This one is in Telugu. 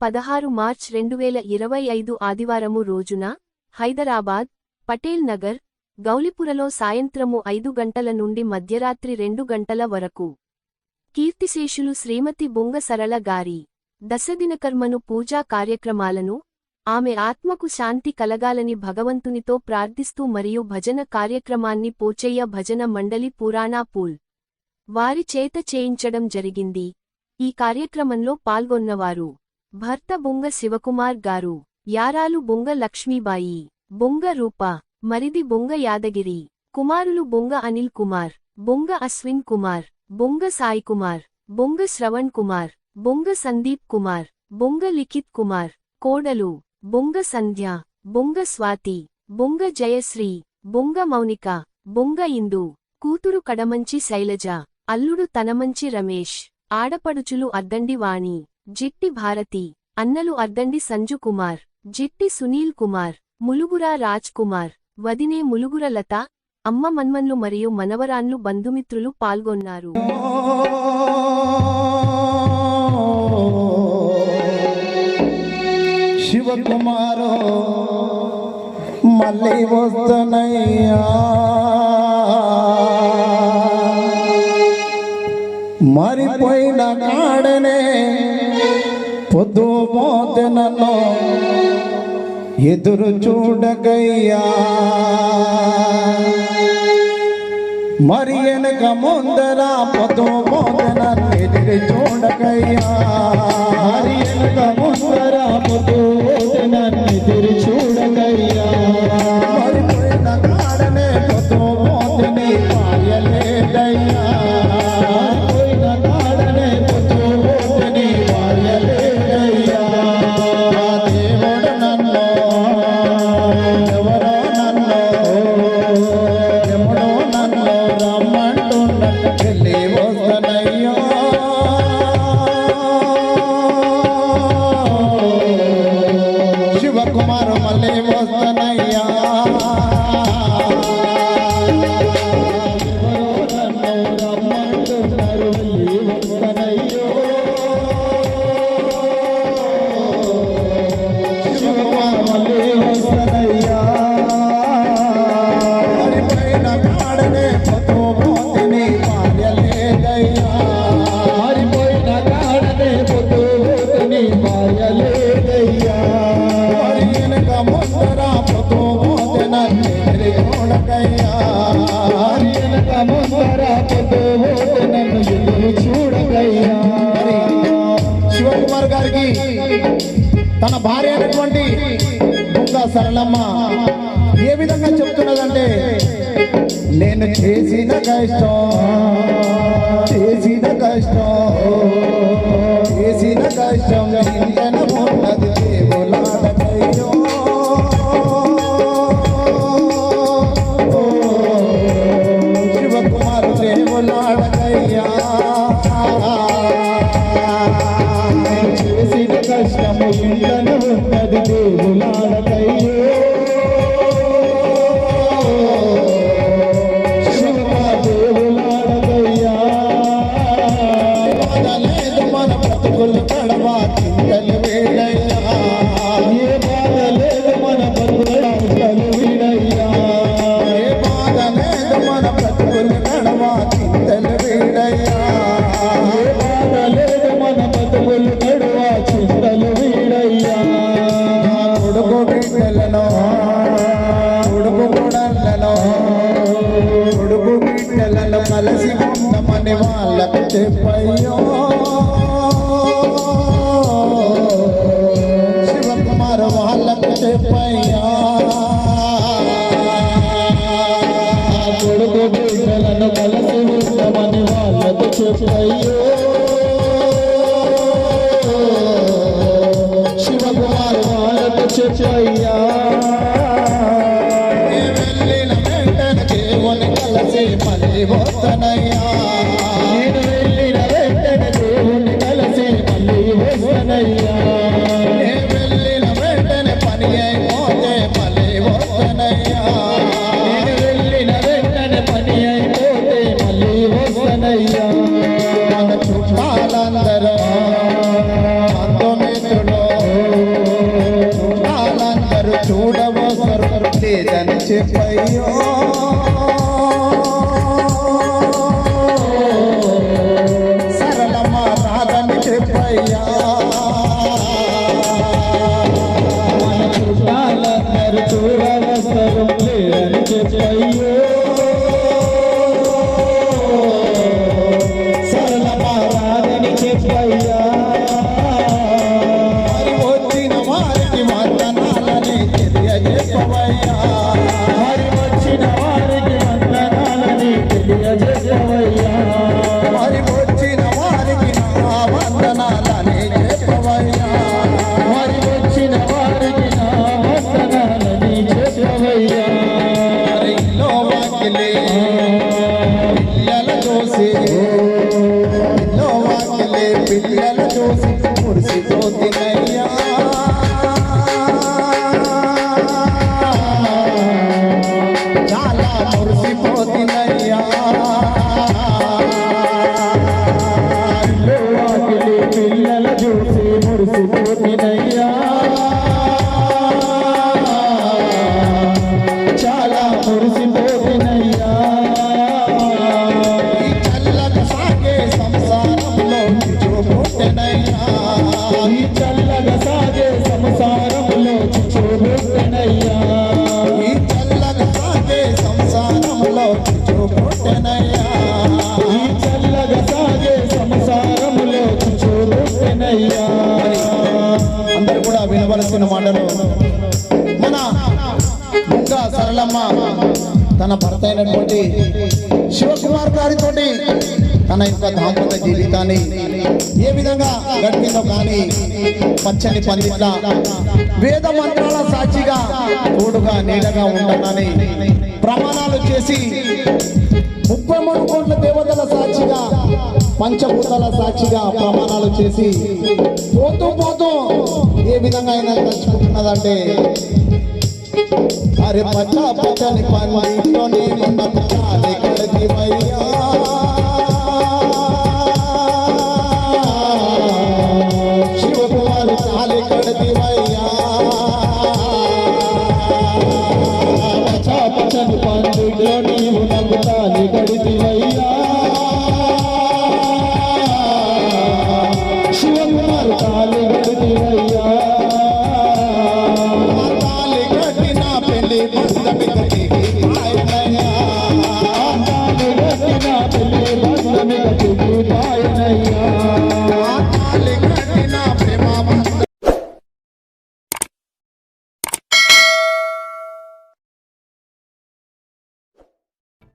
పదహారు మార్చ్ రెండు వేల ఇరవై ఐదు ఆదివారము రోజున హైదరాబాద్ పటేల్ నగర్ గౌలిపురలో సాయంత్రము ఐదు గంటల నుండి మధ్యరాత్రి రెండు గంటల వరకు. కీర్తిశేషులు శ్రీమతి బొంగ సరళ గారి దశదినకర్మను పూజా కార్యక్రమాలను ఆమె ఆత్మకు శాంతి కలగాలని భగవంతునితో ప్రార్థిస్తూ మరియు భజన కార్యక్రమాన్ని పోచయ్య భజన మండలి పురాణాపూల్ వారి చేత చేయించడం జరిగింది. ఈ కార్యక్రమంలో పాల్గొన్నవారు. భర్త బొంగ శివకుమార్ గారు యారాలు బొంగ లక్ష్మీబాయి బొంగ రూప మరిది బొంగ యాదగిరి కుమారులు బొంగ అనిల్ కుమార్ బొంగ అశ్విన్ కుమార్ బొంగ సాయి కుమార్ బొంగ శ్రవణ్ కుమార్ బొంగ సందీప్ కుమార్ బొంగ లిఖిత్ కుమార్ కోడలు బొంగ సంధ్య బొంగ స్వాతి బొంగ జయశ్రీ బొంగ మౌనిక బొంగ ఇందు కూతురు కడమంచి శైలజ అల్లుడు తనమంచి రమేష్ ఆడపడుచులు అద్దండి వాణి. జిట్టి భారతి అన్నలు అర్దండి సంజు కుమార్ జిట్టి సునీల్ కుమార్ ములుగుర రాజ్ కుమార్ వదినే ములుగుర లత అమ్మ మన్మన్లు మరియు మనవరాన్లు బంధుమిత్రులు పాల్గొన్నారు. మళ్ళీ వస్తున్నయ్యా మరిపోయిన కాడనే పొద్దు పోతే నన్ను ఎదురు చూడగయ్యా. మరి వెనక ముందర పొద్దు పోతే నన్ను ఎదురు చూడగయ్యా. వస్తనయ్యో తన భార్య అయినటువంటి సరళమ్మ ఏ విధంగా చెప్తున్నదంటే నేను చేసిన కష్టం చేసిన కష్టం. చింతలు వేళ వాళ్ళకు కొడుకు బిడ్డలను కలిసి ఉందమని వాళ్ళకు చెప్పయ్యో. శివకుమార్ వాళ్ళకు చెప్పయ్యా. వెళ్ళిన వెంటనే దేవుని కలిసి మళ్ళీ వస్తనయ్యా చూడవ లేదని చెప్పయ్యో సరళమా రాదని చెప్పయ్యా చూడాల చూడవసరం లేదని చెప్పయ్యా कुर्सी మల్లమ్మ తన భర్త అయినటువంటి శివకుమార్ గారితో తన యొక్క దాంపత్య జీవితాన్ని ఏ విధంగా గడిపిందో కానీ పచ్చని పందిట్ల వేద మంత్రాల సాక్షిగా తోడుగా నీడగా ఉండాలని ప్రమాణాలు చేసి ముప్పై మూడు కోట్ల దేవతల సాక్షిగా పంచభూతాల సాక్షిగా ప్రమాణాలు చేసి పోతూ పోతూ ఏ విధంగా అయినా తలుచుకుంటున్నదంటే అరే పచ్చ పచ్చని పండితోని ఉన్నత కాలి కడిగివయ్యా శివకుమారి కాలి కడిగివయ్యా పచ్చని పండుగలో నీవు నవ్వుతాలి గడిదివయ్యా